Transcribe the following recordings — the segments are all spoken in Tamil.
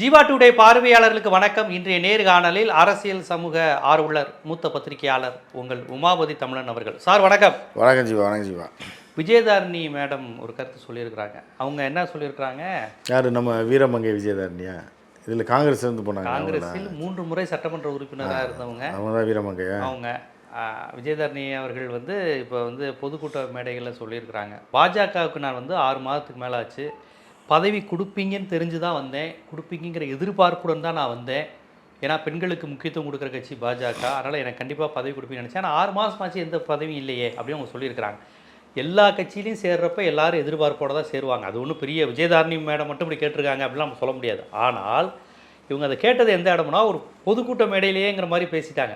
ஜீவா டுடே பார்வையாளர்களுக்கு வணக்கம். இன்றைய நேர்காணலில் அரசியல் சமூக ஆர்வலர் மூத்த பத்திரிகையாளர் உங்கள் உமாபதி தமிழன் அவர்கள். சார் வணக்கம். வணக்கம் ஜீவா வணக்கம் ஜீவா. விஜயதாரணி மேடம் ஒரு கருத்து சொல்லியிருக்கிறாங்க. அவங்க என்ன சொல்லியிருக்கிறாங்க? யார் நம்ம வீரமங்கை விஜயதாரணியா? இதில் காங்கிரஸ் இருந்து போனாங்க காங்கிரஸில் மூன்று முறை சட்டமன்ற உறுப்பினராக இருந்தவங்க. அவங்க தான் வீரமங்கையா அவங்க விஜயதாரணி அவர்கள் வந்து இப்போ வந்து பொதுக்கூட்ட மேடைகளில் சொல்லியிருக்கிறாங்க. பாஜகவுக்கு நான் வந்து ஆறு மாதத்துக்கு மேலே ஆச்சு பதவி கொடுப்பீங்கன்னு தெரிஞ்சு தான் வந்தேன். கொடுப்பீங்கிற எதிர்பார்ப்புடன் தான் நான் வந்தேன். ஏன்னா பெண்களுக்கு முக்கியத்துவம் கொடுக்குற கட்சி பாஜக. அதனால் எனக்கு கண்டிப்பாக பதவி கொடுப்பீங்கன்னு நினச்சேன். ஆனால் ஆறு மாதமாச்சு எந்த பதவியும் இல்லையே அப்படின்னு அவங்க சொல்லியிருக்கிறாங்க. எல்லா கட்சியிலையும் சேர்றப்ப எல்லாரும் எதிர்பார்ப்போட தான் சேருவாங்க. அது ஒன்றும் பெரிய விஜயதாரணி மேடம் மட்டும் இப்படி கேட்டிருக்காங்க அப்படிலாம் நம்ம சொல்ல முடியாது. ஆனால் இவங்க அதை கேட்டது எந்த இடம்னா ஒரு பொதுக்கூட்ட மேடையிலேயேங்கிற மாதிரி பேசிட்டாங்க.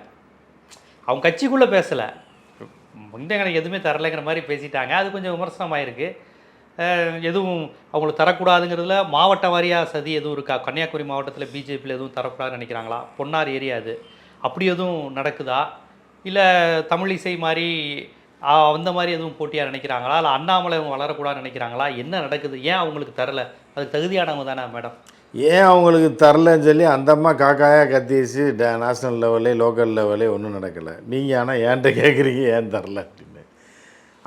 அவங்க கட்சிக்குள்ளே பேசலை. இந்த எனக்கு எதுவுமே தரலைங்கிற மாதிரி பேசிட்டாங்க. அது கொஞ்சம் விமர்சனமாயிருக்கு. அஹ் எதுவும் அவங்களுக்கு தரக்கூடாதுங்கிறதுல மாவட்ட வாரியாக சதி எதுவும் இருக்கா? கன்னியாகுமரி மாவட்டத்தில் பிஜேபியில் எதுவும் தரக்கூடாதுன்னு நினைக்கிறாங்களா? பொன்னார் ஏரியா அது. அப்படி எதுவும் நடக்குதா? இல்லை தமிழிசை மாதிரி அந்த மாதிரி எதுவும் போட்டியாக நினைக்கிறாங்களா? இல்லை அண்ணாமலை வளரக்கூடாதுன்னு நினைக்கிறாங்களா? என்ன நடக்குது? ஏன் அவங்களுக்கு தரல? அதுக்கு தகுதியானவங்க தானே மேடம். ஏன் அவங்களுக்கு தரலன்னு சொல்லி அந்த அம்மா காக்காயாக கத்திச்சு நேஷ்னல் லெவலே லோக்கல் லெவலே ஒன்றும் நடக்கலை. நீங்கள் ஆனால் ஏன்ட்ட கேட்குறீங்க ஏன் தரல?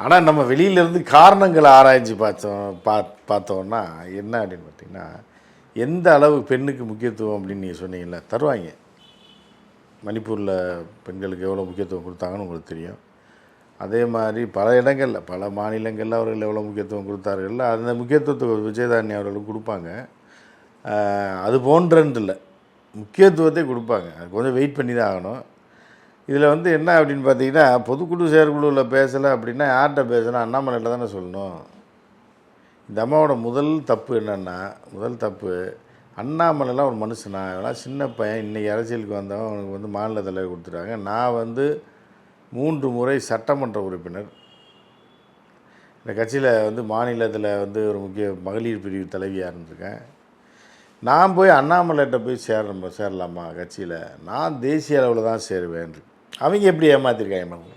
ஆனால் நம்ம வெளியிலேருந்து காரணங்களை ஆராய்ச்சி பார்த்தோம் பா பார்த்தோன்னா என்ன அப்படின்னு பார்த்தீங்கன்னா எந்த அளவு பெண்ணுக்கு முக்கியத்துவம் அப்படின்னு நீங்கள் சொன்னீங்கல்ல தருவாங்க. மணிப்பூரில் பெண்களுக்கு எவ்வளோ முக்கியத்துவம் கொடுத்தாங்கன்னு உங்களுக்கு தெரியும். அதே மாதிரி பல இடங்களில் பல மாநிலங்களில் அவர்கள் எவ்வளோ முக்கியத்துவம் கொடுத்தார்கள் அந்த முக்கியத்துவத்தை விஜயதாரணி அவர்களுக்கு கொடுப்பாங்க. அது போன்றன்று இல்லை முக்கியத்துவத்தை கொடுப்பாங்க. அது கொஞ்சம் வெயிட் பண்ணி தான் ஆகணும். இதில் வந்து என்ன அப்படின்னு பார்த்தீங்கன்னா பொதுக்குழு செயற்குழுவில் பேசலை அப்படின்னா யார்கிட்ட பேசணும்? அண்ணாமலையில் தானே சொல்லணும். இந்த அம்மாவோட முதல் தப்பு என்னென்னா முதல் தப்பு அண்ணாமலைலாம் ஒரு மனுஷனா? இவெல்லாம் சின்ன பையன் இன்றைக்கி அரசியலுக்கு வந்தவன் அவனுக்கு வந்து மாநில தலைவர் கொடுத்துட்டாங்க. நான் வந்து மூன்று முறை சட்டமன்ற உறுப்பினர். இந்த கட்சியில் வந்து மாநிலத்தில் வந்து ஒரு முக்கிய மகளிர் பிரிவு தலைவியாக இருந்திருக்கேன் நான் போய் அண்ணாமலைகிட்ட போய் சேர சேரலாமா கட்சியில்? நான் தேசிய அளவில் தான் சேருவேன். அவங்க எப்படி ஏமாத்திருக்காங்க மேடம்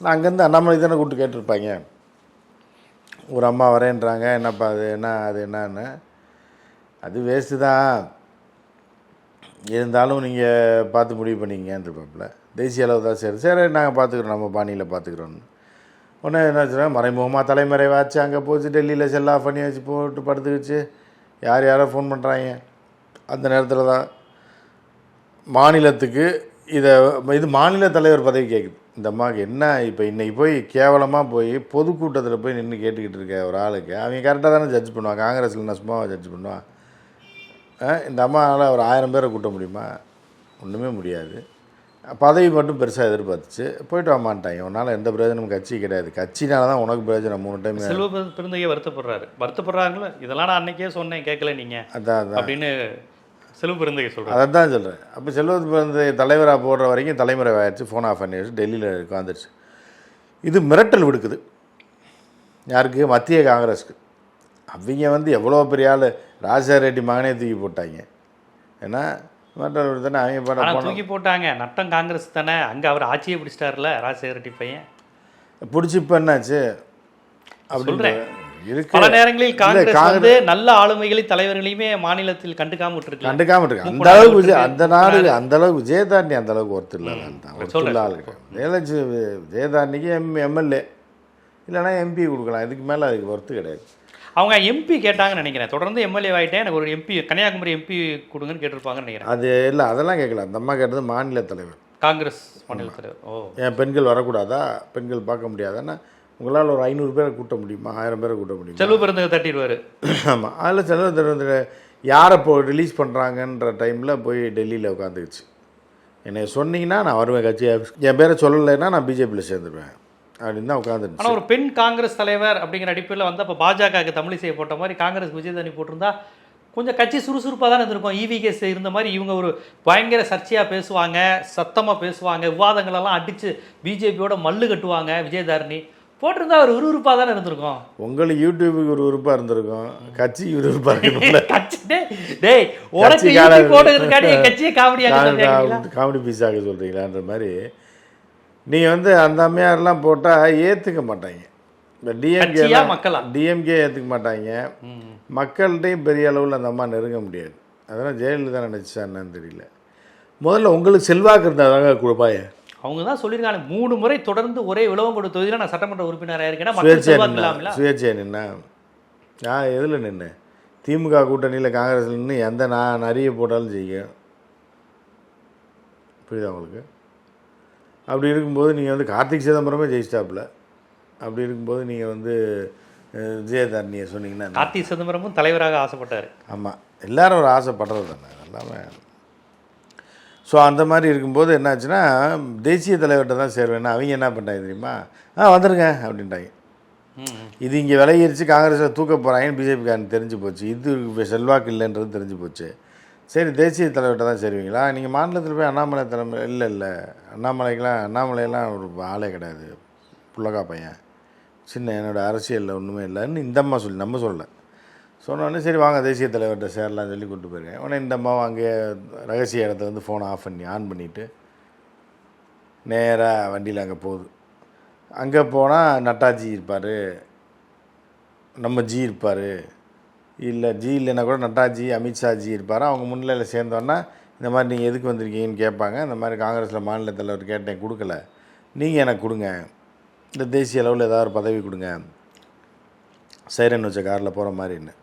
நான் அங்கேருந்து அண்ணாமலை தானே கூப்பிட்டு கேட்டிருப்பாங்க. ஒரு அம்மா வரேன்றாங்க. என்னப்பா அது என்ன அது என்னன்னு. அது வேஸ்ட்டு தான். இருந்தாலும் நீங்கள் பார்த்து முடிவு பண்ணிங்கன்றிருப்பாப்புல தேசிய அளவு தான் சரி சரி நாங்கள் பார்த்துக்குறோம். நம்ம பாணியில் பார்த்துக்குறோன்னு உடனே என்ன சொல்கிறாங்க மறைமுகமாக தலைமறைவாச்சு அங்கே போச்சு டெல்லியில் செல்லா பண்ணி வச்சு போட்டு படுத்து வச்சு யார் யாரோ ஃபோன் பண்ணுறாங்க அந்த நேரத்தில் தான் மாநிலத்துக்கு இதை இது மாநில தலைவர் பதவி கேட்குது இந்த அம்மாவுக்கு என்ன இப்போ இன்னைக்கு போய் கேவலமாக போய் பொதுக்கூட்டத்தில் போய் நின்று கேட்டுக்கிட்டு இருக்க ஒரு ஆளுக்கு அவங்க கரெக்டாக தானே ஜட்ஜ் பண்ணுவான் காங்கிரஸில் சும்மாவை ஜட்ஜ் பண்ணுவான் இந்த அம்மாவால் ஒரு ஆயிரம் பேரை கூட்ட முடியுமா? ஒன்றுமே முடியாது. பதவி மட்டும் பெருசாக எதிர்பார்த்துச்சு. போயிட்டு வாமான்ட்டாங்க. உன்னால் எந்த பிரயோஜனமும் கட்சி கிடையாது. கட்சினால தான் உனக்கு பிரயோஜனம். மூணு டைம் செல்வ பெரு- பெருந்தகையே வருத்தப்படுறாரு. வருத்தப்படுறாங்களோ? இதெல்லாம் நான் அன்னைக்கே சொன்னேன் கேட்கல நீங்க? அதான் அதான். அப்படின்னு செல்வ பெருந்தகை சொல்றாரு. அதை தான் சொல்கிறேன் அப்போ செல்வத்து பிறந்த தலைவராக போடுற வரைக்கும் தலைமுறை ஆயிடுச்சு ஃபோன் ஆஃப் பண்ணி டெல்லியில் உட்காந்துருச்சு இது மிரட்டல் விடுக்குது. யாருக்கு? மத்திய காங்கிரஸுக்கு. அவங்க வந்து எவ்வளோ பெரிய ஆள்? ராஜசேகர ரெட்டி மகனே தூக்கி போட்டாங்க. ஏன்னா மிரட்டல் விடுத்தானே அவங்க பண்ண தூக்கி போட்டாங்க. நட்டம் காங்கிரஸ் தானே. அங்க அவர் ஆட்சியை பிடிச்சிட்டாருல ராஜசேகர ரெட்டி பையன். பிடிச்சி இப்போ என்னாச்சு? அப்படி சொல்றேன். இருக்கு பல நேரங்களில் காங்கிரஸ் வந்து நல்ல ஆளுமைகளை தலைவர்களையுமே மாநிலத்தில் கண்டுக்காம விட்டுருக்கு கண்டுக்காம இருக்கு அந்த அளவுக்கு விஜய். அந்த நாடு அந்த அளவுக்கு விஜயதாரணி அந்த அளவுக்கு ஒருத்தர் இல்லை. ஆள் ஜெயலட்சுமி விஜயதாரணிக்கு எம் எம்எல்ஏ. இல்லைன்னா எம்பி கொடுக்கலாம். இதுக்கு மேலே அதுக்கு ஒர்த்து கிடையாது. அவங்க எம்பி கேட்டாங்கன்னு நினைக்கிறேன். தொடர்ந்து எம்எல்ஏ ஆயிட்டேன். எனக்கு ஒரு எம்பி கன்னியாகுமரி எம்பி கொடுங்கன்னு கேட்டிருப்பாங்கன்னு நினைக்கிறேன். அது இல்லை அதெல்லாம் கேட்கல. அந்த அம்மா கேட்டது மாநில தலைவர். காங்கிரஸ் மாநில தலைவர். ஓ. ஏன் பெண்கள் வரக்கூடாதா? பெண்கள் பார்க்க முடியாதான்னா உங்களால் ஒரு ஐநூறு பேரை கூட்ட முடியுமா? ஆயிரம் பேரை கூட்ட முடியுமா? செல்வ பெருந்தகை தட்டிடுவாரு. ஆமாம் அதில் செலவு வந்து யாரை இப்போ ரிலீஸ் பண்ணுறாங்கன்ற டைமில் போய் டெல்லியில் உட்காந்துக்குச்சு என்னை சொன்னீங்கன்னா நான் வருவேன் கட்சி என் பேரை சொல்லலைன்னா நான் பிஜேபியில் சேர்ந்துருவேன். அப்படின்னு தான் உட்காந்துருச்சு. ஆனா ஒரு பெண் காங்கிரஸ் தலைவர் அப்படிங்கிற அடிப்படையில் வந்து அப்போ பாஜகவுக்கு தமிழிசையை போட்ட மாதிரி காங்கிரஸ் விஜயதானி போட்டிருந்தா கொஞ்சம் கட்சி சுறுசுறுப்பாக தான் இருந்திருக்கும். இவிகேஸ் இருந்த மாதிரி இவங்க ஒரு பயங்கர சர்ச்சையாக பேசுவாங்க சத்தமாக பேசுவாங்க விவாதங்களெல்லாம் அடித்து பிஜேபியோட மல்லு கட்டுவாங்க விஜயதாரணி. போட்டிருந்தா ஒரு விறுவிறுப்பாக தானே இருந்திருக்கும். உங்களுக்கு யூடியூபுக்கு ஒரு உறுப்பாக இருந்திருக்கும். கட்சி விறுவிறுப்பாக இருக்கணும்ல கட்சி டேய், உனக்கு யூடியூப் என் கட்சியை காமெடியாக காமெடி பீஸாக சொல்கிறீங்களான்ற மாதிரி. நீங்கள் வந்து அந்த அம்மையாரெல்லாம் போட்டால் ஏற்றுக்க மாட்டாங்க. இந்த டிஎம்கே மக்களா? டிஎம்கே ஏற்றுக்க மாட்டாங்க. மக்கள்கிட்டையும் பெரிய அளவில் அந்த அம்மா நெருங்க முடியாது. அதெல்லாம் ஜெயலலிதா நினச்சா என்னன்னு தெரியல. முதல்ல உங்களுக்கு செல்வாக்கு இருந்தாதாங்க கொடுப்பாய. அவங்க தான் சொல்லியிருக்காங்க. மூணு முறை தொடர்ந்து ஒரே விளவங்கோடு தொகுதியில் நான் சட்டமன்ற உறுப்பினராக இருக்கேன்னா மக்கள் சுயேட்சையா செல்வாக்கு நின்னா? நான் எதில் நின்று திமுக கூட்டணியில் காங்கிரஸில் நின்று எந்த நான் நிறைய போட்டாலும் செய்யும் புரியுதா உங்களுக்கு? அப்படி இருக்கும்போது நீங்கள் வந்து கார்த்திக் சிதம்பரமே ஜெயிச்சிட்டாப்புல. அப்படி இருக்கும்போது நீங்கள் வந்து விஜயதாரணியை சொன்னீங்கன்னா கார்த்தி சிதம்பரமும் தலைவராக ஆசைப்பட்டார். ஆமாம் எல்லாரும் ஒரு ஆசைப்படுறது தானே. எல்லாமே ஸோ அந்த மாதிரி இருக்கும்போது என்னாச்சுன்னா தேசிய தலைவர்கிட்ட தான் சேருவேன்னா அவங்க என்ன பண்ணிட்டாங்க தெரியுமா? ஆ வந்துருங்க அப்படின்ட்டாங்க. இது இங்கே விலையரிச்சு காங்கிரஸில் தூக்க போகிறாங்கன்னு பிஜேபிக்காரன் தெரிஞ்சு போச்சு. இது செல்வாக்கு இல்லைன்றது தெரிஞ்சு போச்சு. சரி தேசிய தலைவர்கிட்ட தான் சேருவீங்களா? நீங்கள் மாநிலத்தில் போய் அண்ணாமலை தலைமை இல்லை இல்லை. அண்ணாமலைக்கெலாம் அண்ணாமலையெல்லாம் ஒரு ஆளே கிடையாது. புள்ளக்கா பையன். சின்ன என்னோடய அரசியலில் ஒன்றுமே இல்லைன்னு இந்த அம்மா சொல்லி நம்ம சொல்லலை. சொன்னோடனே சரி வாங்க தேசிய தலைவர்கிட்ட சேரலாம் சொல்லி கூப்பிட்டு போயிருக்கேன். உடனே இந்த அம்மாவும் அங்கே ரகசிய இடத்துல வந்து ஃபோனை ஆஃப் பண்ணி ஆன் பண்ணிவிட்டு நேராக வண்டியில் அங்கே போகுது. அங்கே போனால் நட்டாஜி இருப்பார் நம்ம ஜி இருப்பார். இல்லை ஜி இல்லைன்னா கூட நட்டாஜி அமித்ஷா ஜி இருப்பார். அவங்க முன்னிலையில் சேர்ந்தோன்னா இந்த மாதிரி நீங்கள் எதுக்கு வந்திருக்கீங்கன்னு கேட்பாங்க. இந்த மாதிரி காங்கிரஸில் மாநில தலைவர் கேட்டேன் கொடுக்கல. நீங்கள் எனக்கு கொடுங்க. இந்த தேசிய அளவில் ஏதாவது ஒரு பதவி கொடுங்க. சைரன் வச்ச காரில் போகிற மாதிரின்னு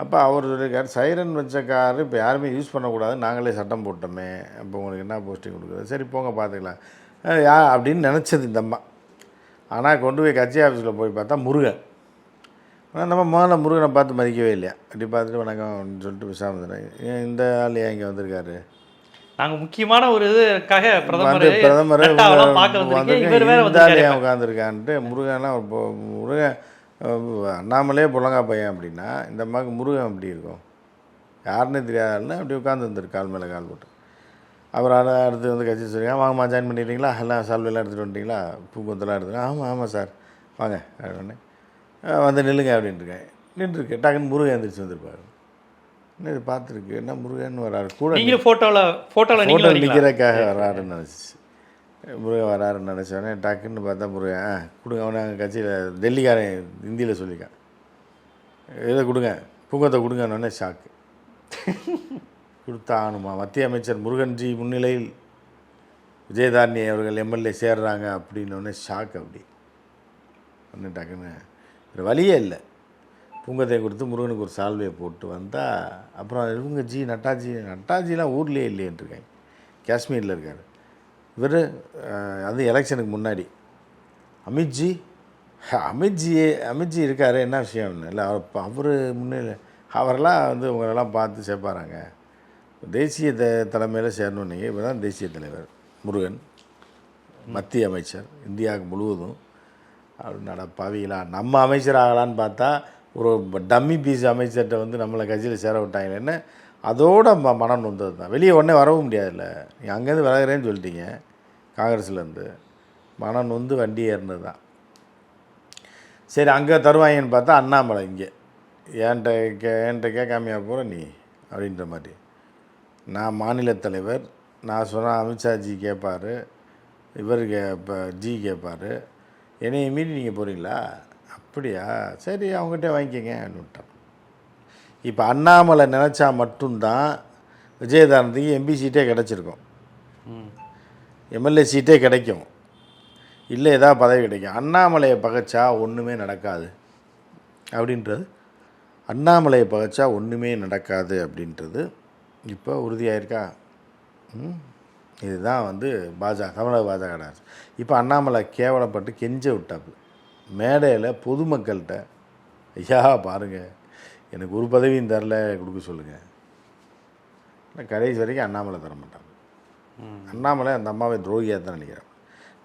அப்போ அவர் சொல்லியிருக்கார் சைரன் வச்ச கார் இப்போ யாருமே யூஸ் பண்ணக்கூடாது. நாங்களே சட்டம் போட்டோமே. அப்போ உங்களுக்கு என்ன போஸ்டிங் கொடுக்குறது? சரி போங்க பார்த்துக்கலாம் யா அப்படின்னு நினச்சது இந்த அம்மா. ஆனால் கொண்டு போய் கட்சி ஆஃபீஸில் போய் பார்த்தா முருகன். ஆனா நம்ம முதல்ல முருகனை பார்த்து மதிக்கவே இல்லையா? அப்படி பார்த்துட்டு வணக்கம் அப்படின்னு சொல்லிட்டு ஏன் இந்த ஆள் ஏன் இங்கே வந்திருக்காரு? நாங்க முக்கியமான ஒரு இதுக்காக பிரதமர் பிரதமர் உட்காந்துருக்கான்ட்டு முருகன் அஹ், அண்ணாமலே புலங்கா பையன் அப்படின்னா இந்த அம்மாவுக்கு முருகன் எப்படி இருக்கும்? யாருன்னே தெரியாதுன்னு அப்படி உட்காந்து வந்துருக்கு கால் மேலே கால் போட்டு. அப்புறம் அதை அடுத்து வந்து கட்சி சொல்லிங்க வாங்கம்மா ஜாயின் பண்ணிடுறீங்களா எல்லாம் சால்வெல்லாம் எடுத்துகிட்டு வந்துட்டீங்களா? பூக்கொத்தெல்லாம் எடுத்துட்டு ஆமாம் ஆமாம் சார் வாங்க அப்படின்னு. வந்து நில்லுங்க அப்படின்ட்டுருக்கேன் நின்றுருக்கு. டக்குன்னு முருகன் எந்திரிச்சு வந்திருப்பாரு. என்ன இது பார்த்துருக்கு? என்ன முருகன் வராரு? கூட நீங்களும் போட்டோல போட்டோல நீங்களும் ஃபோட்டோ வரீங்களா? நிற்கிறக்காக வராருன்னு நினச்சிச்சு முருகன் வராருன்னு நினச்சோடனே டக்குன்னு பார்த்தா முருகன் ஆ கொடுங்க. அவனை அங்கே கட்சியில் டெல்லிக்காரன் ஹிந்தியில் சொல்லிக்கான். இதை கொடுங்க. பூங்கத்தை கொடுங்கன்னொடனே ஷாக்கு கொடுத்தா ஆகணுமா? மத்திய அமைச்சர் முருகன்ஜி முன்னிலையில் விஜயதாரணி அவர்கள் எம்எல்ஏ சேர்றாங்க அப்படின்னோடனே ஷாக் அப்படி. ஒன்று டக்குன்னு வேறு வழியே இல்லை. பூங்கத்தை கொடுத்து முருகனுக்கு ஒரு சால்வையை போட்டு வந்தால் அப்புறம் இவங்க ஜி நட்டாஜி நட்டாஜிலாம் ஊர்லேயே இல்லையன்ட்டுருக்காங்க காஷ்மீரில் இருக்கார். இவர் அது எலெக்ஷனுக்கு முன்னாடி. அமித்ஜி அமித்ஜியே அமித்ஜி அமித்ஜி இருக்கார் என்ன விஷயம்? இல்லை அவர் அவர் முன்னே அவரெல்லாம் வந்து உங்களெல்லாம் பார்த்து சேர்ப்பாராங்க. தேசிய த தலைமையில் சேரணும் நீங்கள் தான் தேசிய தலைவர். முருகன் மத்திய அமைச்சர் இந்தியாவுக்கு முழுவதும். அப்படி பவியலாம் நம்ம அமைச்சர் ஆகலான்னு பார்த்தா ஒரு டம்மி பீஸ் அமைச்சர்கிட்ட வந்து நம்மளை கட்சியில் சேர விட்டாங்களேன்னு அதோட ம மனம் நொந்தது தான் வெளியே உடனே வரவும் முடியாதுல்ல. நீங்கள் அங்கேருந்து விலகிறேன்னு சொல்லிட்டீங்க. காங்கிரஸ்லேருந்து மனம் நொந்து வண்டி ஏறினது தான் சரி அங்கே தருவாங்கன்னு பார்த்தா அண்ணாமலை இங்கே. ஏன்ட்ட கே என்கிட்ட கேட்காமையா போகிற நீ? அப்படின்ற மாதிரி. நான் மாநில தலைவர் நான் சொன்னால் அமித்ஷாஜி கேட்பார் இவர் கே இப்போ ஜி கேட்பார் என்னையை மீறி நீங்கள் போகிறீங்களா அப்படியா? சரி அவங்ககிட்ட வாங்கிக்கங்க அப்படின்னு விட்டான் இப்போ அண்ணாமலை நினச்சா மட்டும்தான் விஜயதானத்துக்கு எம்பி சீட்டே கிடச்சிருக்கும். எம்எல்ஏ சீட்டே கிடைக்கும். இல்லை ஏதாவது பதவி கிடைக்கும். அண்ணாமலையை பகைச்சா ஒன்றுமே நடக்காது. அப்படின்றது. அண்ணாமலையை பகைச்சா ஒன்றுமே நடக்காது அப்படின்றது. இப்போ உறுதியாயிருக்கா? இதுதான் வந்து பாஜக தமிழக பாஜக அரசு. இப்போ அண்ணாமலை கேவலப்பட்டு கெஞ்ச விட்டாப்பு மேடையில் பொதுமக்கள்கிட்ட ஐயா பாருங்கள் எனக்கு ஒரு பதவியும் தரல கொடுக்க சொல்லுங்கள் கடைசி வரைக்கும் அண்ணாமலை தர மாட்டாங்க அண்ணாமலை அந்த அம்மாவை துரோகியாக தான் நினைக்கிறேன்.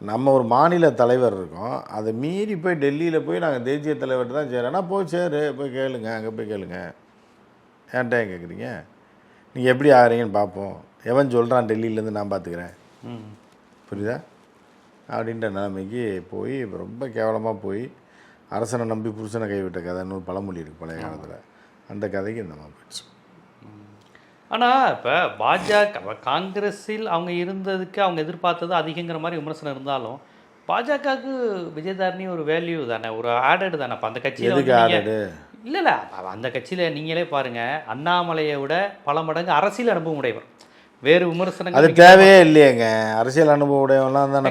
நம்ம ஒரு மாநில தலைவர் இருக்கோம். அதை மீறி போய் டெல்லியில் போய் நாங்கள் தேசிய தலைவர்கிட்ட தான் சேரேன்னா போய் சேரு போய் கேளுங்க அங்கே போய் கேளுங்க. ஏன்ட்டே கேட்குறீங்க நீங்கள் எப்படி ஆகிறீங்கன்னு பார்ப்போம் எவன் சொல்கிறான் டெல்லியிலேருந்து நான் பார்த்துக்கிறேன் ம். புரியுதா? அப்படின்ற நிலைமைக்கு போய் ரொம்ப கேவலமாக போய் அரசனை நம்பி புருஷனை கைவிட்ட கதைன்னு ஒரு பழமொழி இருக்குது பழைய காலத்தில். அந்த கதைக்கு இந்த மாதிரி போயிடுச்சு. ஆனா இப்ப பாஜக காங்கிரஸில் அவங்க இருந்ததுக்கு அவங்க எதிர்பார்த்தது அதிகங்கிற மாதிரி விமர்சனம் இருந்தாலும் பாஜகவுக்கு விஜயதாரணி ஒரு வேல்யூ தானே ஒரு ஆடட் தானே அப்ப அந்த கட்சியில இல்லை இல்லை அந்த கட்சியில் நீங்களே பாருங்க அண்ணாமலையை விட பல மடங்கு அரசியல் அனுபவம் உடையவர். வேறு விமர்சனங்கள் அது தேவையே இல்லையேங்க. அரசியல் அனுபவம் உடையவங்களாம் தான்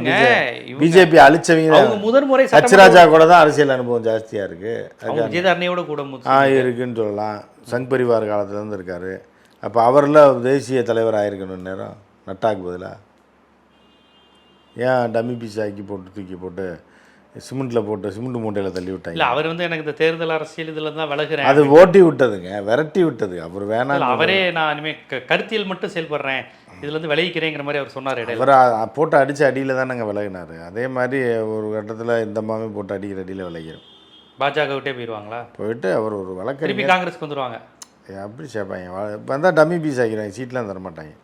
பிஜேபி அழிச்சவங்க. அவங்க முதல் முறை ஹச்ராஜா கூட தான் அரசியல் அனுபவம் ஜாஸ்தியாக இருக்குது விஜயதாரணையோட கூட ஆ இருக்குன்னு சொல்லலாம். சங் பரிவார் காலத்துலேருந்து இருக்கார். அப்போ அவரில் தேசிய தலைவர் ஆயிருக்கணும் நேரம் நட்டாக்கு பதிலாக ஏன் டம்மி பீஸ் ஆக்கி போட்டு தூக்கி போட்டு சிமெண்ட்டில் போட்டு சிமெண்ட் மூட்டையில் தள்ளி விட்டாங்க? இல்ல அவர் வந்து எனக்கு இந்த தேர்தல் அரசியல் இதுல தான் விலகுறேன் அது ஓட்டி விட்டதுங்க விரட்டி விட்டது. அவர் வேணாம் அவரே நான் இனிமே க- கருத்தியல் மட்டும் செயல்படுறேன். இதுல இருந்து விலகிக்கிறேங்கிற மாதிரி அவர் சொன்னார் இடையில. அவர் போட்டு அடித்த அடியில் தானேங்க விலகினார் அதே மாதிரி ஒரு கட்டத்தில் இந்த மாமே போட்டு அடிக்கிற அடியில் விலகிடும் பாஜக விட்டே போயிடுவாங்களா போயிட்டு அவர் ஒரு திருப்பி வழக்கறிஞர் காங்கிரஸ்க்கு வந்துருவாங்க. அப்படி சேர்ப்பாங்க. வந்தால் டம்மி பீஸ் ஆக்கிடுவாங்க. சீட்லாம் தர மாட்டாங்க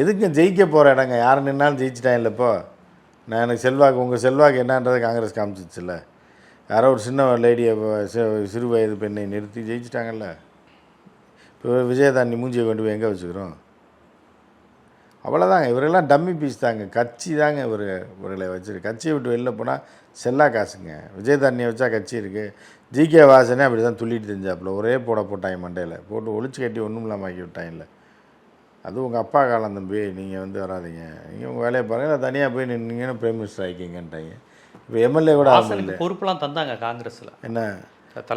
எதுக்கு ஜெயிக்க போகிற இடங்க? யார் நின்னாலும் ஜெயிச்சிட்டாங்க இப்போ. நான் எனக்கு செல்வாக்கு உங்கள் செல்வாக்கு என்னன்றதை காங்கிரஸ் காமிச்சிச்சுல்ல. யாரோ ஒரு சின்ன லேடியை சிறு வயது பெண்ணை நிறுத்தி ஜெயிச்சிட்டாங்கல்ல. இப்போ விஜயதாண்டி மூஞ்சியை கொண்டு போய் எங்கே வச்சுக்கிறோம்? அவ்வளோதாங்க இவரெல்லாம் டம்மி பீஸ் தாங்க. கட்சி தாங்க இவர் இவர்களை வச்சுருக்கு கட்சியை விட்டு வெளில போனால் செல்லா காசுங்க. விஜயதாண்டியை வச்சா கட்சி இருக்குது ஜிகே வாசனே அப்படி தான் துள்ளிட்டு தெரிஞ்சாப்புல. ஒரே போட போட்டாங்க மண்டையில். போட்டு ஒளிச்சு கட்டி ஒன்றும் இல்லாமல் ஆக்கி விட்டாங்கல்ல அது உங்கள் அப்பா காலம் தம்பி நீங்கள் வந்து வராதீங்க. நீங்கள் உங்கள் வேலையை பாருங்கள் இல்லை தனியாக போய் நின்னீங்கன்னா பிரைம் மினிஸ்டர் ஆகிக்கிங்கன்ட்டாங்க இப்போ எம்எல்ஏ கூட ஆக முடியல வாசனுக்கு பொறுப்புலாம் தந்தாங்க காங்கிரஸ்ல. என்ன?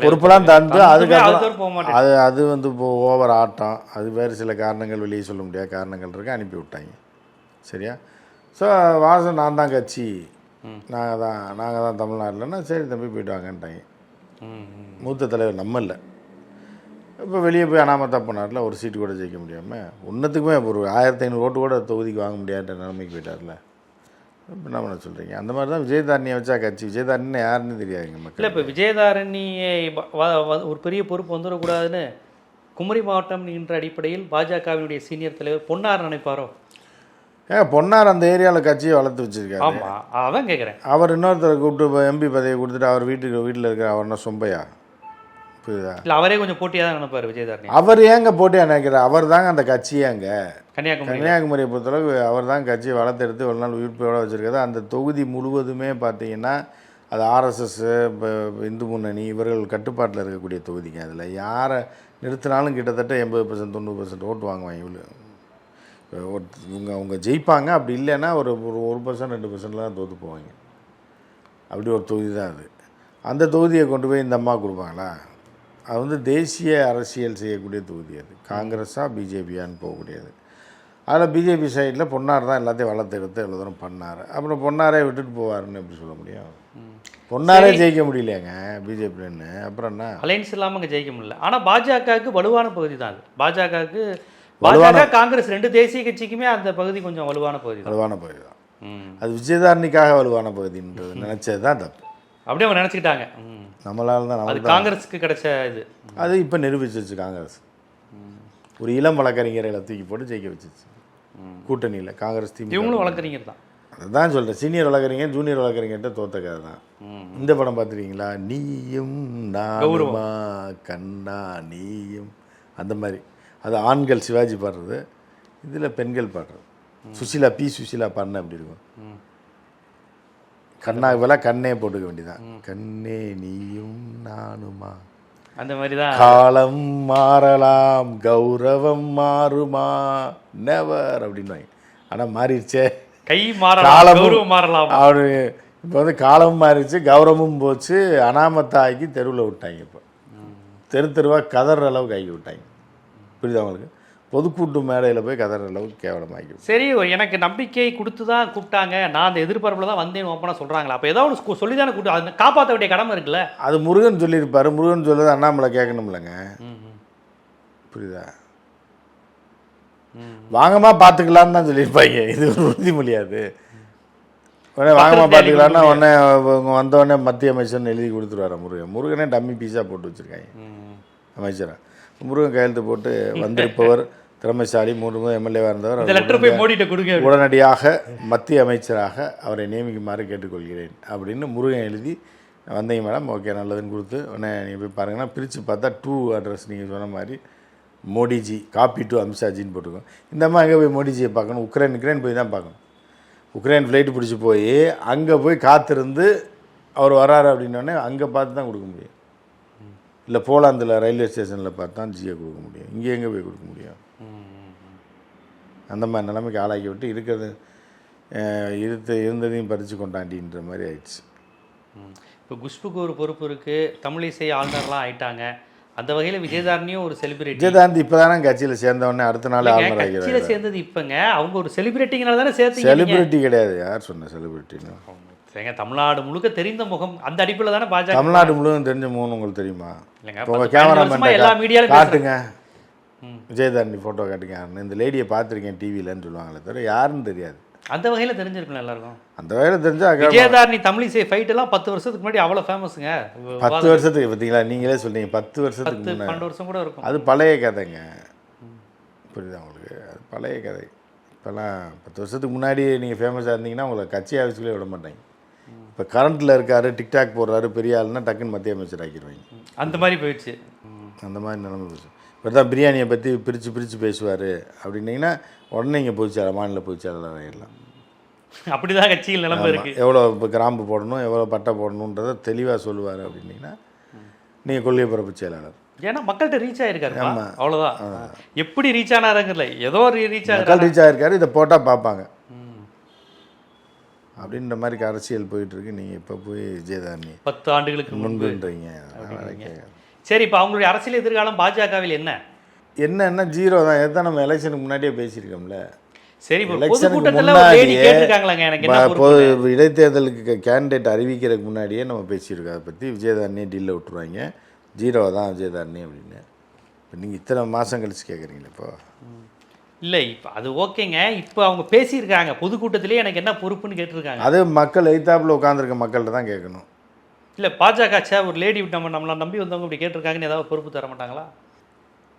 பொறுப்பெல்லாம் தந்து அதுக்கப்புறம் அது அது வந்து இப்போ ஓவர் ஆட்டம். அது வேறு சில காரணங்கள் வெளியே சொல்ல முடியாத காரணங்கள் இருக்கு. அனுப்பி விட்டாங்க. சரியா? ஸோ வாசன் நான் தான் கட்சி. நாங்கள் தான் நாங்கள் தான் தமிழ்நாட்டில்னா சரி தம்பி போயிட்டு வாங்கன்ட்டாங்க. மூத்த தலைவர் நம்ம இல்லை இப்போ வெளியே போய் அனாமத்தா போனார்ல ஒரு சீட்டு கூட ஜெயிக்க முடியாமல் ஒன்றுத்துக்குமே ஒரு ஆயிரத்தி ஐநூறு ஓட்டு கூட தொகுதிக்கு வாங்க முடியாத நிலைமைக்கு போயிட்டார்ல. இப்போ என்ன பண்ண சொல்கிறீங்க அந்த மாதிரி தான் விஜயதாரணியை வச்சா கட்சி. விஜயதாரணின்னு யாருன்னு தெரியாதுங்க மக்கள். இல்லை இப்போ விஜயதாரணியை ஒரு பெரிய பொறுப்பு வந்துடக்கூடாதுன்னு குமரி மாவட்டம் என்ற அடிப்படையில் பாஜகவினுடைய சீனியர் தலைவர் பொன்னார் நினைப்பாரோ? ஏன் பொன்னார் அந்த ஏரியாவில் கட்சியை வளர்த்து வச்சிருக்காரு. அதான் கேக்குறேன். அவர் இன்னொருத்தரை கூப்பிட்டு எம்பி பதவியை கொடுத்துட்டு அவர் வீட்டுக்கு வீட்டில் இருக்கிற அவர் என்ன சொம்பையா? புரியுதா? இல்ல அவரே கொஞ்சம் போட்டியா தான் நினைப்பாரு விஜயதாரணி. அவர் ஏங்க போட்டியா நினைக்கிறார்? அவர் தாங்க அந்த கட்சியே அங்கே கன்னியாகுமரி கன்னியாகுமரியை பொறுத்தளவுக்கு அவர் தான் கட்சியை வளர்த்தெடுத்து ஒரு நாள் உயிர்ப்போட வச்சுருக்காரு அந்த தொகுதி முழுவதுமே பார்த்தீங்கன்னா அது ஆர்எஸ்எஸ் இந்து முன்னணி இவர்கள் கட்டுப்பாட்டில் இருக்கக்கூடிய தொகுதிங்க. அதில் யாரை நிறுத்தினாலும் கிட்டத்தட்ட எண்பது பர்சன்ட் தொண்ணூறு பர்சன்ட் ஓட்டு வாங்குவாங்க இவ்வளோ இவங்க அவங்க ஜெயிப்பாங்க. அப்படி இல்லைன்னா ஒரு ஒரு ஒரு பர்சன்ட் ரெண்டு பர்சன்ட்ல தான் தோற்று போவாங்க. அப்படி ஒரு தொகுதி தான் அது. அந்த தொகுதியை கொண்டு போய் இந்த அம்மா கொடுப்பாங்களா? அது வந்து தேசிய அரசியல் செய்யக்கூடிய தொகுதி அது. காங்கிரஸாக பிஜேபியான்னு போகக்கூடியது. அதில் பிஜேபி சைடில் பொன்னார் தான் எல்லாத்தையும் வளர்த்து எடுத்து இவ்வளோ தூரம் பண்ணார். அப்புறம் பொன்னாரே விட்டுட்டு போவாருன்னு எப்படி சொல்ல முடியும்? பொன்னாரே ஜெயிக்க முடியலையாங்க பிஜேபின்னு அப்புறம் என்ன? அலைன்ஸ் இல்லாம அங்க ஜெயிக்க முடியல. ஆனா பாஜகவுக்கு வலுவான பகுதி தான் அது. பாஜகவுக்கு பாஜக காங்கிரஸ் ரெண்டு தேசிய கட்சிக்குமே அந்த பகுதி கொஞ்சம் வலுவான பகுதி வலுவான பகுதி தான். அது விஜயதாரணிக்காக வலுவான பகுதின்றது நினச்சது தான் தப்பு. அப்படியே அவங்க நினைச்சுக்கிட்டாங்க. நம்மளால தான் அது காங்கிரஸுக்கு கிடைச்ச இது. அது இப்போ நிரூபிச்சிருச்சு காங்கிரஸ். ஒரு இளம் வழக்கறிஞர்களை தூக்கி போட்டு ஜெயிக்க வச்சிருச்சு. கூட்டணியில் காங்கிரஸ் திமுக இவங்களும் வழக்கறிஞர் தான். அதுதான் சொல்கிறேன் சீனியர் வழக்கறிஞர் ஜூனியர் வழக்கறிஞர்கிட்ட தோத்த கதை தான். இந்த படம் பார்த்துருக்கீங்களா? நீயும் நானுமா கண்ணா நீயும். அந்த மாதிரி. அது ஆண்கள் சிவாஜி பாடுறது இதில் பெண்கள் பாடுறது. சுசிலா பி. சுசிலா பாடினா எப்படி இருக்கும்? ம். கண்ணாக்கு பதிலாக கண்ணே போட்டுக்க வேண்டியதான் கண்ணே நீயும் நானுமா? அந்த மாதிரி தான் காலம் மாறலாம் கௌரவம் மாறுமா? நெவர் அப்படின்வாங்க ஆனால் மாறிடுச்சே. கை மாறலாம் மாறலாம். அவரு இப்போ வந்து காலமும் மாறிடுச்சு கௌரவமும் போச்சு அனாமத்தாக்கி தெருவில் விட்டாங்க இப்போ. தெரு தெருவாக கதற அளவுக்கு ஆக்கி விட்டாங்க. புரியுதா உங்களுக்கு? பொதுக்கூட்டு மேடையில் போய் கதற அளவுக்கு கேவலமாக்கி. சரி எனக்கு நம்பிக்கை கொடுத்து தான் கூப்பிட்டாங்க. நான் அந்த எதிர்பார்ப்புல தான் வந்தேன் ஓப்பனாக சொல்றாங்களா? அப்போ ஏதாவது ஒன்று சொல்லி தானே கூப்பிட்டு அதை காப்பாற்ற வேண்டிய கடமை இருக்குல்ல? அது முருகன் சொல்லியிருப்பாரு. முருகன் சொல்லுறது அண்ணாமலை கேட்கணும்லங்க ம். புரியுதா. வாங்கம்மா பார்த்துக்கலான்னு தான் சொல்லியிருப்பாங்க. இது ஒரு உறுதிமொழியா அது உடனே வாங்கம்மா பார்த்துக்கலான்னா உடனே வந்த உடனே மத்திய அமைச்சர்னு எழுதி கொடுத்துருவாரு முருகன். முருகனே டம்மி பீஸா போட்டு வச்சுருக்காங்க. அமைச்சரா. முருகன் கையெழுத்து போட்டு வந்திருப்பவர் திறமைசாலி மூன்று முறை எம்எல்ஏவாக இருந்தவர் உடனடியாக மத்திய அமைச்சராக அவரை நியமிக்குமாறு கேட்டுக்கொள்கிறேன் அப்படின்னு முருகன் எழுதி வந்தீங்க மேடம் ஓகே நல்லதுன்னு கொடுத்து உடனே நீங்கள் போய் பாருங்கன்னா பிரித்து பார்த்தா டூ அட்ரஸ் நீங்கள் சொன்ன மாதிரி மோடிஜி காப்பி டு அமித்ஷாஜின்னு போட்டிருக்கோம். இந்த அம்மா எங்கே போய் மோடிஜியை பார்க்கணும்? உக்ரைன் உக்ரைன் போய் தான் பார்க்கணும். உக்ரைன் ஃப்ளைட்டு பிடிச்சி போய் அங்கே போய் காத்திருந்து அவர் வராரு அப்படின்னோடனே அங்கே பார்த்து தான் கொடுக்க முடியும். இல்லை போலாந்தில் ரயில்வே ஸ்டேஷனில் பார்த்தா ஜியை கொடுக்க முடியும். இங்கே எங்கே போய் கொடுக்க முடியும்? அந்த மாதிரி நிலைமைக்கு ஆளாக்கி விட்டு இருக்கிறது இருத்த இருந்ததையும் பறித்து கொண்டாண்டின்ற மாதிரி ஆயிடுச்சு. இப்போ குஷ்புக்கு ஒரு பொறுப்பு இருக்கு. தமிழிசை ஆளுநர்லாம் ஆயிட்டாங்க. அந்த வகையில் விஜயதாரணியும் ஒரு செலிபிரிட்டி விஜயகாந்த் இப்போ தானே கட்சியில் சேர்ந்தவொடனே அடுத்த நாள் ஆளுநர் கட்சியில சேர்ந்தது இப்பங்க. அவங்க ஒரு செலிபிரிட்டிங்கனால தானே நீங்க. செலிபிரிட்டி கிடையாது. யார் சொன்ன செலிபிரிட்டின்னு சரிங்க தமிழ்நாடு முழுக்க தெரிந்த முகம் அந்த அடிப்பில் தானே பாஜக? தமிழ்நாடு முழுவதும் தெரிஞ்ச மூணு உங்களுக்கு தெரியுமா? இல்லைங்க வருஷமா எல்லா கேமராமேன் மீடியாலும் காட்டுங்க. விஜயதாரணி ஃபோட்டோ காட்டுங்க. இந்த லேடியை பார்த்துருக்கேன் டிவிலன்னு சொல்லுவாங்களே தவிர யாருன்னு தெரியாது. அந்த வகையில தெரிஞ்சிருக்கணும் எல்லாருக்கும். அந்த வகையில் தெரிஞ்சா விஜயதாரணி தமிழிசை ஃபைட் எல்லாம் பத்து வருஷத்துக்கு முன்னாடி அவ்வளவு ஃபேமஸுங்க பத்து வருஷத்துக்கு பார்த்தீங்களா? நீங்களே சொல்றீங்க பத்து வருஷத்துக்கு பன்னெண்டு வருஷம் கூட இருக்கும். அது பழைய கதைங்க. புரியுதா உங்களுக்கு? அது பழைய கதை. இப்போல்லாம் பத்து வருஷத்துக்கு முன்னாடி நீங்கள் ஃபேமஸாக இருந்தீங்கன்னா உங்களை கட்சி ஆஃபீஸ்க்குள்ளே விட மாட்டாங்க. இப்போ கரண்ட்டில் இருக்காரு டிக்டாக் போடுறாரு பெரிய ஆளுன்னா டக்குன்னு மத்திய அமைச்சர் ஆக்கிடுவாங்க. அந்த மாதிரி போயிடுச்சு. அந்த மாதிரி நிலைமை போச்சு இப்போ தான் பிரியாணியை பற்றி பிரித்து பிரித்து பேசுவார். அப்படின்னீங்கன்னா உடனே இங்கே பொதுச்செயலாளர் மாநில பொதுச்செயலாளர் ஆகிடலாம் அப்படிதான் கட்சியில் நிலைமை இருக்கு. எவ்வளோ இப்போ கிராம்பு போடணும் எவ்வளோ பட்டை போடணுன்றதை தெளிவாக சொல்லுவார் அப்படின்னீங்கன்னா நீங்கள் கொள்கை பரப்பு செயலாளர். ஏன்னா மக்கள்கிட்ட ரீச் ஆயிருக்காரு அவ்வளவுதான். எப்படி ரீச் ஆனாருங்கல ஏதோ ரீச் ஆகுறாரு மக்கள் ரீச் ஆகிருக்காரு இதை போட்டால் பார்ப்பாங்க. அப்படின்ற மாதிரி அரசியல் போயிட்டு இருக்கு நீங்கள் இப்போ போய் விஜயதாரணி பத்து ஆண்டுகளுக்கு முன்பு. முன்புன்றீங்க. சரி இப்போ அவங்களுடைய அரசியல் எதிர்காலம் பாஜகவில் என்ன? என்னன்னா ஜீரோ தான். எதான் நம்ம எலெக்ஷனுக்கு முன்னாடியே பேசியிருக்கோம்ல. சரி பொது இடைத்தேர்தலுக்கு கேண்டிடேட் அறிவிக்கிறதுக்கு முன்னாடியே நம்ம பேசியிருக்கோம். அதை பற்றி விஜயதாரணியை டீலில் விட்டுருவாங்க. ஜீரோ தான் விஜயதாரணி அப்படின்னு. இப்போ நீங்கள் இத்தனை மாதம் கழிச்சு கேட்குறீங்களே இப்போ. இல்லை இப்போ அது ஓகேங்க. இப்போ அவங்க பேசியிருக்காங்க. பொதுக்கூட்டத்திலே எனக்கு என்ன பொறுப்புன்னு கேட்டிருக்காங்க. அது மக்கள் எய்த்தாப்பில் உட்காந்துருக்க மக்கள்கிட்ட தான் கேட்கணும். இல்லை பாஜக சே ஒரு லேடி நம்ம நம்மளை நம்பி வந்தவங்க இப்படி கேட்டிருக்காங்கன்னு ஏதாவது பொறுப்பு தர மாட்டாங்களா?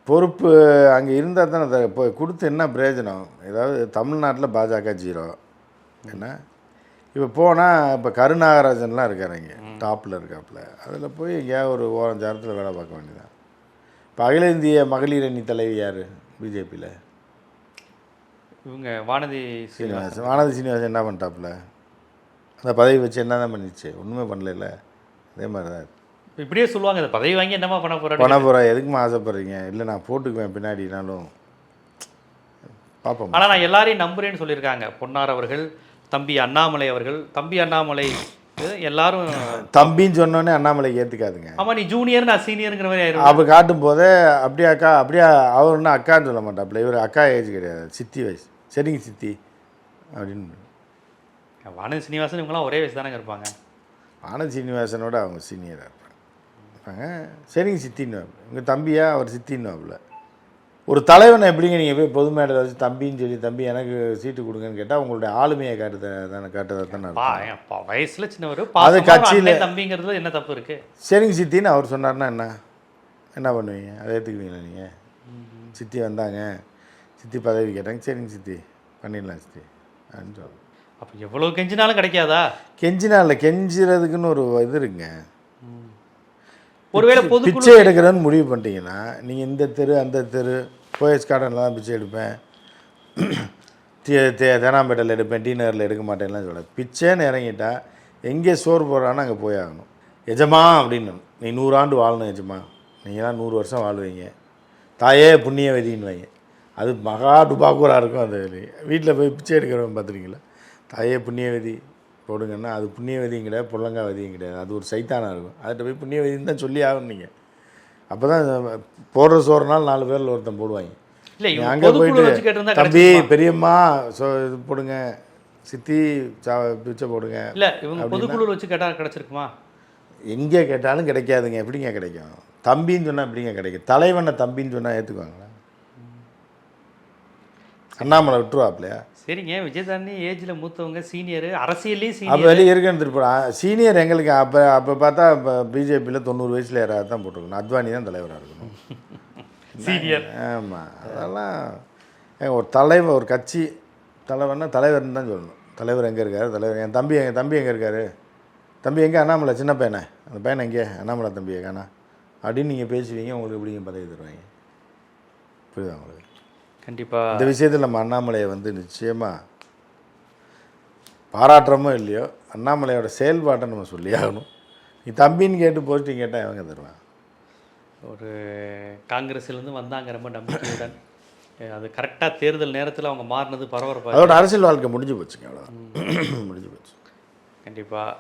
பொறுப்பு அங்கே இருந்தால் தானே த- இப்போ கொடுத்து என்ன பிரயோஜனம்? ஏதாவது தமிழ்நாட்டில் பாஜக ஜீரோ. என்ன? இப்போ போனால் இப்போ கருநாகராஜன்லாம் இருக்காரு இங்கே. டாப்பில் இருக்காப்புல. அதில் போய் எங்கேயாவது ஒரு ஓரம் ஜாரத்தில் வேலை பார்க்க வேண்டியதான் இப்போ அகில இந்திய மகளிர் அணி தலைவி யார்? பிஜேபியில். இவங்க வானதி சீனிவாசன். வானதி சீனிவாசன் என்ன பண்ணிட்டாப்புல? அந்த பதவி வச்சு என்ன தான் பண்ணிச்சு? ஒன்றுமே பண்ணல அதே மாதிரி தான் இப்படியே சொல்லுவாங்க இந்த பதவி வாங்கி என்னமா பண்ண போறாங்க பண்ண போகிற எதுக்குமா ஆசைப்படுறீங்க? இல்லை நான் போட்டுக்குவேன் பின்னாடினாலும் பார்ப்போம் ஆனால் நான் எல்லாரையும் நம்புறேன்னு சொல்லியிருக்காங்க. பொன்னார் அவர்கள் தம்பி அண்ணாமலை அவர்கள். தம்பி அண்ணாமலை எல்லாரும் தம்பின்னு சொன்னோடனே அண்ணாமலை ஏற்றுக்காதுங்க ஆமா நீ ஜூனியர் நான் சீனியருங்கிற மாதிரி ஆயிரும் அப்போ காட்டும் போதே அப்படியே அக்கா அப்படியே அவர் ஒன்றும் அக்கான்னு சொல்ல மாட்டாப்புல. இவர் அக்கா ஏஜ் கிடையாது. சித்தி வயசு. சரிங்க சித்தி. அப்படின்னு. வானதி சீனிவாசன் இவங்கலாம் ஒரே வயசு தானே இருப்பாங்க? ஆனந்த் சீனிவாசனோட அவங்க சீனியராக இருப்பாங்க. இருப்பாங்க சரிங்க சித்தின்னு உங்கள் தம்பியா? அவர் சித்தின்னு ஒரு தலைவனை எப்படிங்க நீங்கள் போய் பொது மேடையில் வச்சு தம்பின்னு சொல்லி தம்பி எனக்கு சீட்டு கொடுங்கன்னு கேட்டால் உங்களுடைய ஆளுமையை காட்டுத தானே காட்டுறதா தானே வயசுல சின்னவர் அது கட்சியில- அண்ணன் தம்பிங்கிறதுல என்ன தப்பு இருக்கு? சரிங்க சித்தின்னு அவர் சொன்னார்னா என்ன? என்ன பண்ணுவீங்க? அதை ஏற்றுக்குவீங்களா நீங்கள் சித்தி வந்தாங்க. சித்தி பதவி கேட்டாங்க சரிங்க சித்தி. பண்ணிடலாம் சித்தி. அப்படின்னு அப்ப எவ்வளவு கெஞ்சினாலும் கிடைக்காதா? கெஞ்சினா இல்லை கெஞ்சுறதுக்குன்னு ஒரு இது இருக்குங்க. ஒருவேளை பிச்சை பொதுக்குழு எடுக்கிறேன்னு முடிவு பண்ணிட்டீங்கன்னா நீங்கள் இந்த தெரு அந்த தெரு போயஸ் கார்டனில் தான் பிச்சை எடுப்பேன். தே தே தேனாம்பேட்டையில் எடுப்பேன் டி நகரில் எடுக்க மாட்டேன்லாம் சொல்ல. பிச்சைன்னு இறங்கிட்டா எங்கே சோறு போடுறான்னு அங்கே போய் ஆகணும். எஜமா அப்படின்னு நீ நூறாண்டு வாழணும் எஜமா. நீங்களாம் நூறு வருஷம் வாழ்வீங்க. தாயே புண்ணியவதின்னு வைங்க. அது மகா டுபாக்கூராக இருக்கும் அந்த வீட்டில் போய் பிச்சை எடுக்கிறவன் பார்த்துருக்கீங்களா தாயே புண்ணியவதி போடுங்கன்னா அது புண்ணியவதியும் கிடையாது புள்ளங்காவதியும் கிடையாது. அது ஒரு சைத்தானாக இருக்கும். அதுகிட்ட போய் புண்ணியவதின்னு தான் சொல்லி ஆகணும் நீங்கள் அப்போ தான் போடுற சோறுனால நாலு பேரில் ஒருத்தன் போடுவாங்க. அங்கே போயிட்டு தம்பி? பெரியம்மா ஸோ இது போடுங்க. சித்தி சா பிச்சை போடுங்க. இல்ல இவங்க பொதுக்குழு வச்சு கேட்டா கிடைச்சிருக்குமா? எங்கே கேட்டாலும் கிடைக்காதுங்க. எப்படிங்க கிடைக்கும்? தம்பின்னு சொன்னால் எப்படிங்க கிடைக்கும்? தலைவனை தம்பின்னு சொன்னால் ஏற்றுக்குவாங்களா அண்ணாமலை விட்டுருவாப்லையா? சரிங்க விஜயதாரணி ஏஜ்ல மூத்தவங்க சீனியர் அரசியல்லையும் அப்போ சீனியர். வெளியே இருக்குன்னு திருப்பா சீனியர் எங்களுக்கு அப்போ அப்போ பார்த்தா இப்போ பிஜேபியில் தொண்ணூறு வயசில் யாராவது தான் போட்டிருக்கணும். அத்வானி தான் தலைவராக இருக்கணும். சீனியர். ஆமாம் அதெல்லாம் ஒரு தலைவர் ஒரு கட்சி தலைவர்னா தலைவர்னு தான் சொல்லணும். தலைவர் எங்கே இருக்காரு? தலைவர் என் தம்பி எங்கள் தம்பி எங்கே இருக்காரு? தம்பி எங்கே? அண்ணாமலை சின்ன பையனை? அந்த பையனை எங்கே? அண்ணாமலை தம்பியை காணா. அப்படின்னு நீங்கள் பேசுவீங்க உங்களுக்கு எப்படிங்க பதவி தருவாங்க? புரியுதா உங்களுக்கு? கண்டிப்பா. இந்த விஷயத்தில் நம்ம அண்ணாமலையை வந்து நிச்சயமாக பாராட்டுறமோ இல்லையோ அண்ணாமலையோட செயல்பாட்டை நம்ம சொல்லி ஆகணும். நீ தம்பின்னு கேட்டு போஸ்டிங் கேட்டால் எவங்க தருவான் ஒரு காங்கிரஸ்லேருந்து வந்தாங்க ரொம்ப நம்பிக்கையுடன். அது கரெக்டாக தேர்தல் நேரத்தில் அவங்க மாறினது பரபரப்பாக அதோட அரசியல் வாழ்க்கை முடிஞ்சு போச்சுங்க அவ்வளோதான் முடிஞ்சு போச்சு. கண்டிப்பாக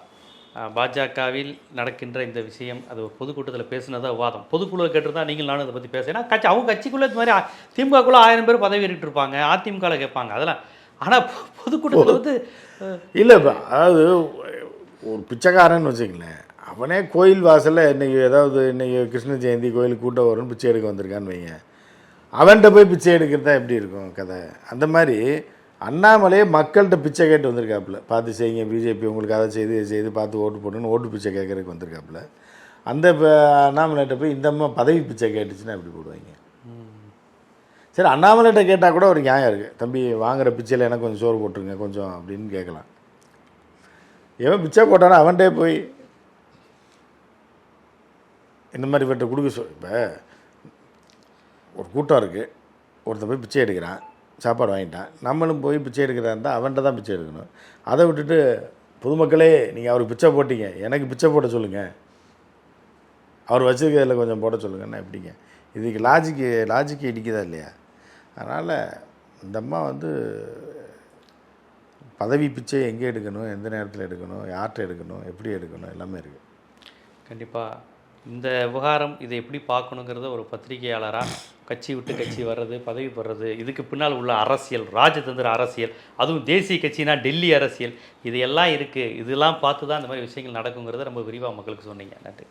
பாஜகவில் நடக்கின்ற இந்த விஷயம் அது ஒரு பொதுக்கூட்டத்தில் பேசினதா வாதம் பொதுக்குழுவை கேட்டிருந்தா நீங்கள் நானும் இதை பற்றி பேச கட்சி அவங்க கட்சிக்குள்ளே இது மாதிரி திமுகக்குள்ளே ஆயிரம் பேர் பதவி ஏறிட்டு இருப்பாங்க. அதிமுகவில் கேட்பாங்க. அதெல்லாம் ஆனால் பொதுக்கூட்டத்தில் வந்து இல்லை அதாவது ஒரு பிச்சைக்காரன்னு வச்சுக்கலேன் அவனே கோயில் வாசலில் இன்னைக்கு ஏதாவது இன்னைக்கு கிருஷ்ண ஜெயந்தி கோயிலுக்கு கூட்டம் வரும்னு பிச்சை எடுக்க வந்திருக்கான்னு வைங்க. அவன்கிட்ட போய் பிச்சை எடுக்கிறது தான் எப்படி இருக்கும் கதை? அந்த மாதிரி அண்ணாமலையே மக்கள்கிட்ட பிச்சை கேட்டு வந்திருக்காப்புல. பார்த்து செய்யுங்க பிஜேபி உங்களுக்கு அதை செய்து இதை செய்து பார்த்து ஓட்டு போட்டுன்னு ஓட்டு பிச்சை கேட்கறதுக்கு வந்திருக்காப்புல. அந்த இப்போ அண்ணாமலைகிட்ட போய் இந்த அம்மா பதவி பிச்சை கேட்டுச்சுன்னா எப்படி போடுவாங்க? சரி அண்ணாமலைகிட்ட கேட்டால் கூட ஒரு நியாயம் இருக்குது தம்பி வாங்குற பிச்சையில் எனக்கு கொஞ்சம் சோறு போட்டுருங்க கொஞ்சம் அப்படின்னு கேட்கலாம். எவன் பிச்சை போட்டானா அவன்கிட்டே போய் இந்த மாதிரி இவர்கிட்ட கொடுக்க சொல் இப்போ ஒரு கூட்டம் இருக்குது ஒருத்தன் போய் பிச்சை எடுக்கிறான். சாப்பாடு வாங்கிட்டான். நம்மளும் போய் பிச்சை எடுக்கிறதா இருந்தால் அவன்கிட்ட தான் பிச்சை எடுக்கணும். அதை விட்டுட்டு பொதுமக்களே நீங்கள் அவருக்கு பிச்சை போட்டீங்க. எனக்கு பிச்சை போட சொல்லுங்கள் அவர் வச்சுருக்கிறதில் கொஞ்சம் போட சொல்லுங்கன்னா எப்படிங்க? இதுக்கு லாஜிக்கு லாஜிக்கு இடிக்குதா இல்லையா? அதனால் இந்த அம்மா வந்து பதவி பிச்சை எங்கே எடுக்கணும்? எந்த நேரத்தில் எடுக்கணும்? யார்கிட்ட எடுக்கணும்? எப்படி எடுக்கணும்? எல்லாமே இருக்குது கண்டிப்பாக இந்த விவகாரம் இதை எப்படி பார்க்கணுங்கிறத ஒரு பத்திரிகையாளராக கட்சி விட்டு கட்சி வர்றது பதவி பெறுறது இதுக்கு பின்னால் உள்ள அரசியல் ராஜதந்திர அரசியல் அதுவும் தேசிய கட்சினா டெல்லி அரசியல் இது எல்லாம் இருக்குது இதெல்லாம் பார்த்து தான் இந்த மாதிரி விஷயங்கள் நடக்குங்கிறத ரொம்ப விரிவாக மக்களுக்கு சொன்னீங்க. நன்றி.